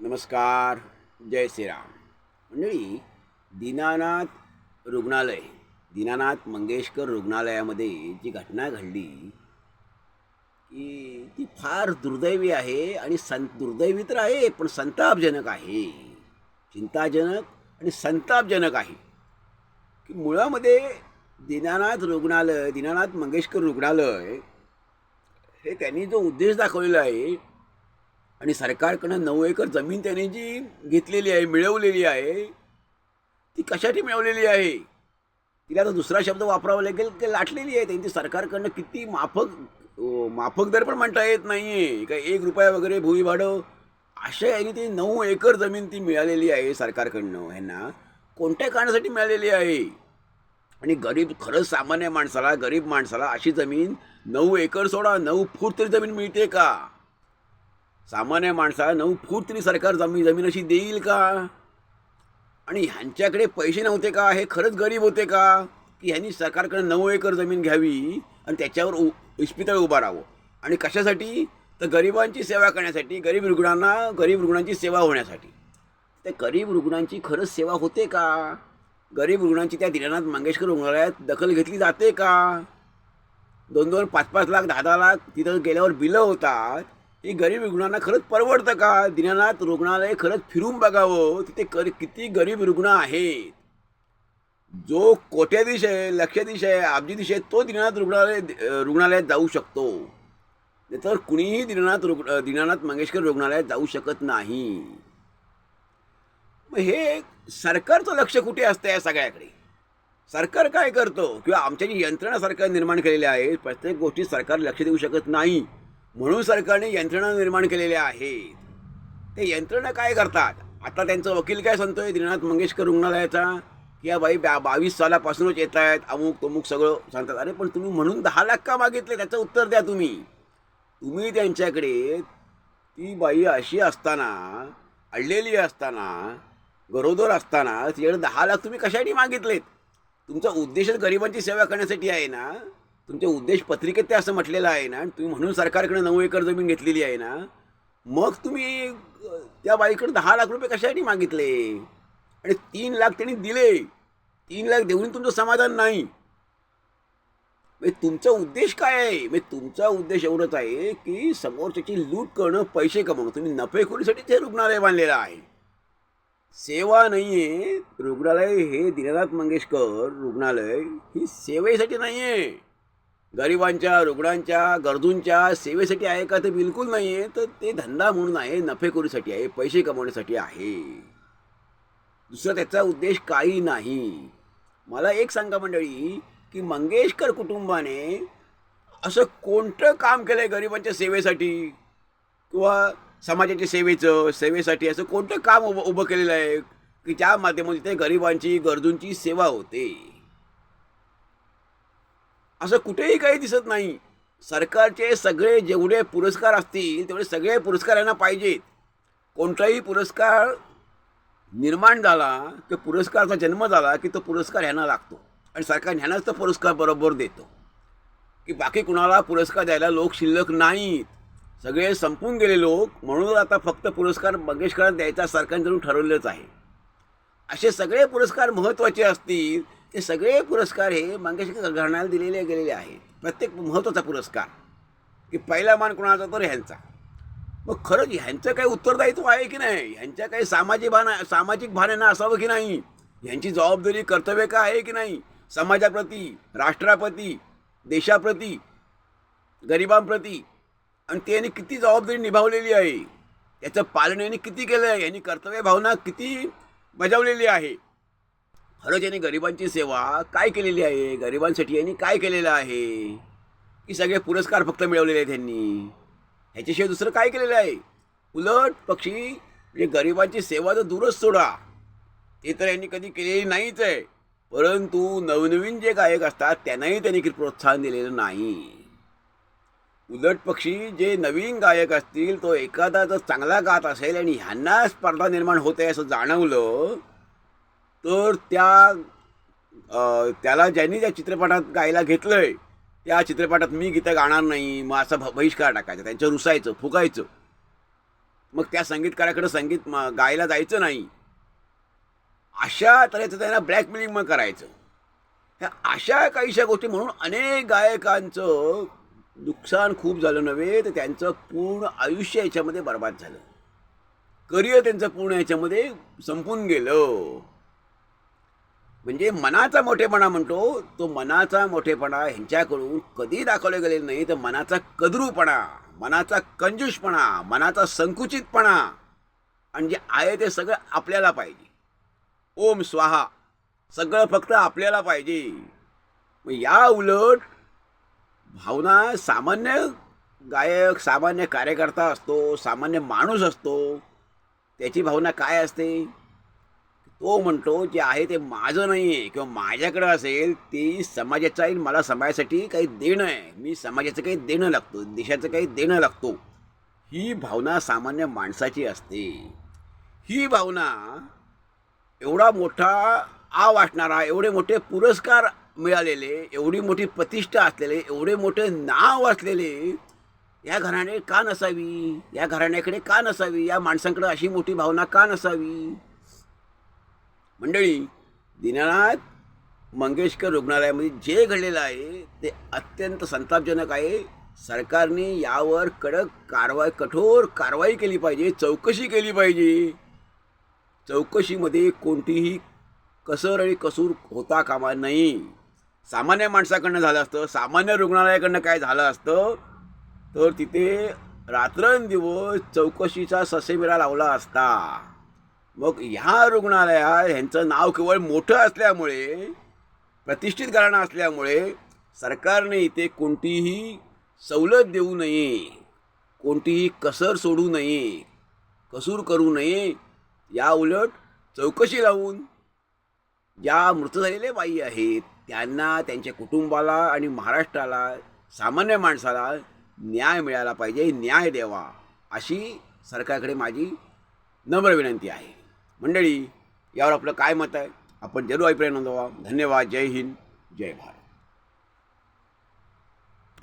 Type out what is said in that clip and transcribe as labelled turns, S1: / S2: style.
S1: नमस्कार जय श्रीराम. मंडळी दीनानाथ रुग्णालय दीनानाथ मंगेशकर रुग्णालयामध्ये जी घटना घडली की ती फार दुर्दैवी आहे आणि सं दुर्दैवी तर आहे पण संतापजनक आहे. चिंताजनक आणि संतापजनक आहे. की मुळामध्ये दीनानाथ रुग्णालय दीनानाथ मंगेशकर रुग्णालय हे त्यांनी जो उद्देश दाखवलेला आहे आणि सरकारकडनं नऊ एकर जमीन त्यांनी जी घेतलेली आहे मिळवलेली आहे ती कशासाठी मिळवलेली आहे? तिला आता दुसरा शब्द वापरावा लागेल की लाटलेली आहे त्यांची? सरकारकडनं किती माफक माफक दर पण म्हणता येत नाही आहे का एक रुपया वगैरे भूमी भाडं अशा याने ती नऊ एकर जमीन ती मिळालेली आहे सरकारकडनं. ह्यांना कोणत्या कारणासाठी मिळालेली आहे? आणि गरीब खरंच सामान्य माणसाला गरीब माणसाला अशी जमीन नऊ एकर सोडा नऊ फूट तरी जमीन मिळते का? सामान्य माणसाला नऊ फूट तरी सरकार जमीन जमीन अशी देईल का? आणि ह्यांच्याकडे पैसे नव्हते का? हे खरंच गरीब होते का? की ह्यांनी सरकारकडे नऊ एकर जमीन घ्यावी आणि त्याच्यावर उ इस्पितळ उभा राहावं. आणि कशासाठी? तर गरिबांची सेवा करण्यासाठी गरीब रुग्णांना गरीब रुग्णांची सेवा होण्यासाठी. त्या गरीब रुग्णांची खरंच सेवा होते का? गरीब रुग्णांची त्या दिनानाथ मंगेशकर रुग्णालयात दखल घेतली जाते का? दोन दोन पाच पाच लाख दहा दहा लाख तिथं गेल्यावर बिलं होतात. हे गरीब रुग्णांना खरंच परवडतं का? दिनानाथ रुग्णालय खरंच फिरून बघावं. तिथे कर किती गरीब रुग्ण आहेत. जो कोट्याधीश आहे लक्षाधीश आहे अब्जाधीश आहे तो दिनानाथ रुग्णालय रुग्णालयात जाऊ शकतो. तर कुणीही दिनानाथ रुग्ण दिनानाथ मंगेशकर रुग्णालयात जाऊ शकत नाही. मग हे सरकारचं लक्ष कुठे असतं या सगळ्याकडे? सरकार काय करतो? किंवा आमच्या जी यंत्रणा सरकार निर्माण केलेल्या आहे प्रत्येक गोष्टी सरकार लक्ष देऊ शकत नाही. म्हणून सरकारने यंत्रणा निर्माण केलेल्या आहेत. ते यंत्रणा काय करतात? आता त्यांचं वकील काय सांगतोय? दीनानाथ मंगेशकर रुग्णालयाचा? की या बाई बा बावीस सालापासूनच येत आहेत अमुक तमुक सगळं सांगतात. अरे पण तुम्ही म्हणून दहा लाख का मागितले? त्याचं उत्तर द्या तुम्ही. तुम्ही त्यांच्याकडे ती बाई अशी असताना अडलेली असताना गरोदर असताना तिच्याकडे दहा लाख तुम्ही कशासाठी मागितलेत? तुमचा उद्देशच गरिबांची सेवा करण्यासाठी आहे ना? तुमच्या उद्देश पत्रिकेत ते असं म्हटलेलं आहे ना तुम्ही म्हणून सरकारकडे नऊ एकर जमीन घेतलेली आहे ना मग तुम्ही त्या बाईकडे दहा लाख रुपये कशासाठी मागितले? आणि तीन लाख त्यांनी दिले. तीन लाख देऊन तुमचं समाधान नाही. म्हणजे तुमचा उद्देश काय आहे? म्हणजे तुमचा उद्देश एवढंच आहे की समोरच्याची लूट करणं पैसे कमवणं. तुम्ही नफेखोरीसाठी ते रुग्णालय बांधलेलं आहे. सेवा नाही आहे रुग्णालय हे दिनानाथ मंगेशकर रुग्णालय ही सेवेसाठी नाही आहे गरिबांच्या रुग्णांच्या गरजूंच्या सेवेसाठी आहे का? ते बिलकुल नाही आहे तर ते धंदा म्हणून आहे नफेखोरीसाठी आहे पैसे कमवण्यासाठी आहे. दुसरा त्याचा उद्देश काही नाही. मला एक सांगा मंडळी की मंगेशकर कुटुंबाने असं कोणतं काम केलं आहे गरिबांच्या सेवेसाठी? किंवा समाजाच्या सेवेचं सेवेसाठी असं कोणतं काम उभं उभं केलेलं आहे? की ज्या माध्यमातून ते गरिबांची गरजूंची सेवा होते? असं कुठेही काही दिसत नाही. सरकारचे सगळे जेवढे पुरस्कार असतील तेवढे सगळे पुरस्कार यांना पाहिजेत. कोणताही पुरस्कार निर्माण झाला की पुरस्कारचा जन्म झाला की तो पुरस्कार ह्यांना लागतो. आणि सरकार ह्यांनाच तो पुरस्कार बरोबर देतो. की बाकी कुणाला पुरस्कार द्यायला लोक शिल्लक नाहीत. सगळे संपून गेले लोक म्हणून आता फक्त पुरस्कार मंगेशकरांना द्यायचा सरकारने ठरवलेच आहे. असे सगळे पुरस्कार महत्त्वाचे असतील ते सगळे पुरस्कार हे मांगेशकर घराण्याला दिलेले गेलेले आहे प्रत्येक महत्त्वाचा पुरस्कार. की पहिला मान कोणाचा तर ह्यांचा. मग खरंच ह्यांचं काही उत्तरदायित्व आहे की नाही? ह्यांच्या काही सामाजिक भान सामाजिक भान असावं की नाही? ह्यांची जबाबदारी कर्तव्य का आहे की नाही? समाजाप्रती राष्ट्राप्रती देशाप्रती गरिबांप्रती. आणि ते यांनी किती जबाबदारी निभावलेली आहे? याचं पालन यांनी किती केलं आहे यांनी कर्तव्य भावना किती बजावलेली आहे? खरंच यांनी गरिबांची सेवा काय केलेली आहे? गरिबांसाठी यांनी काय केलेलं आहे? की सगळे पुरस्कार फक्त मिळवलेले आहेत त्यांनी ह्याच्याशिवाय दुसरं काय केलेलं आहे? उलट पक्षी म्हणजे गरिबांची सेवा तर दूरच सोडा. ते तर यांनी कधी केलेली नाहीच आहे. परंतु नवनवीन जे गायक असतात त्यांनाही त्यांनी प्रोत्साहन दिलेलं नाही. उलट पक्षी जे नवीन गायक असतील तो एखादा जर चांगला गात असेल आणि ह्यांना स्पर्धा निर्माण होते असं जाणवलं तर त्या त्याला ज्यांनी त्या चित्रपटात गायला घेतलंय त्या चित्रपटात मी गीतं गाणार नाही मग असा बहिष्कार टाकायचा त्यांच्यावर रुसायचं फुकायचं मग त्या संगीतकाराकडे संगीत म- गायला जायचं नाही. अशा तऱ्हेचं त्यांना ब्लॅकमेलिंग मग करायचं. ह्या अशा काहीशा गोष्टी म्हणून अनेक गायकांचं नुकसान खूप झालं नव्हे तर त्यांचं पूर्ण आयुष्य याच्यामध्ये बर्बाद झालं. करिअर त्यांचं पूर्ण याच्यामध्ये संपून गेलं. म्हणजे मनाचा मोठेपणा म्हणतो तो मनाचा मोठेपणा ह्यांच्याकडून कधी दाखवले गेलेला नाही तर मनाचा कदरूपणा मनाचा कंजूषपणा मनाचा संकुचितपणा आणि जे आहे ते सगळं आपल्याला पाहिजे. ओम स्वाहा सगळं फक्त आपल्याला पाहिजे. मग या उलट भावना सामान्य गायक सामान्य कार्यकर्ता असतो सामान्य माणूस असतो त्याची भावना काय असते? तो म्हणतो जे आहे ते माझं नाही आहे किंवा माझ्याकडं असेल ते समाजाचं आहे मला समाजासाठी काही देणं आहे. मी समाजाचं काही देणं लागतो. देशाचं काही देणं लागतो. ही भावना सामान्य माणसाची असते. ही भावना एवढा मोठा आ वाटणारा एवढे मोठे पुरस्कार मिळालेले एवढी मोठी प्रतिष्ठा असलेले एवढे मोठे नाव असलेले या घराणे का नसावी? या घराण्याकडे का नसावी? या माणसांकडे अशी मोठी भावना का नसावी? मंडळी दीनानाथ मंगेशकर रुग्णालयामध्ये जे घडलेलं आहे ते अत्यंत संतापजनक आहे. सरकारने यावर कडक कारवाई कठोर कारवाई केली पाहिजे चौकशी केली पाहिजे. चौकशीमध्ये कोणतीही कसर आणि कसूर होता कामा नाही. सामान्य माणसाकडनं झालं असतं सामान्य रुग्णालयाकडनं काय झालं असतं तर तिथे रात्रंदिवस चौकशीचा ससेमिरा लावला असता. मग ह्या रुग्णालयात ह्यांचं नाव केवळ मोठं असल्यामुळे प्रतिष्ठित घराणं असल्यामुळे सरकारने इथे कोणतीही सवलत देऊ नये कोणतीही कसर सोडू नये कसूर करू नये या उलट चौकशी लावून ज्या मृत झालेल्या बाई आहेत त्यांना त्यांच्या कुटुंबाला आणि महाराष्ट्राला सामान्य माणसाला न्याय मिळाला पाहिजे न्याय द्यावा अशी सरकारकडे माझी नम्र विनंती आहे. मंडळी यावर आपलं काय मत आहे? आपण जरूर अभिप्राय नोंदवा. धन्यवाद. जय हिंद. जय भारत.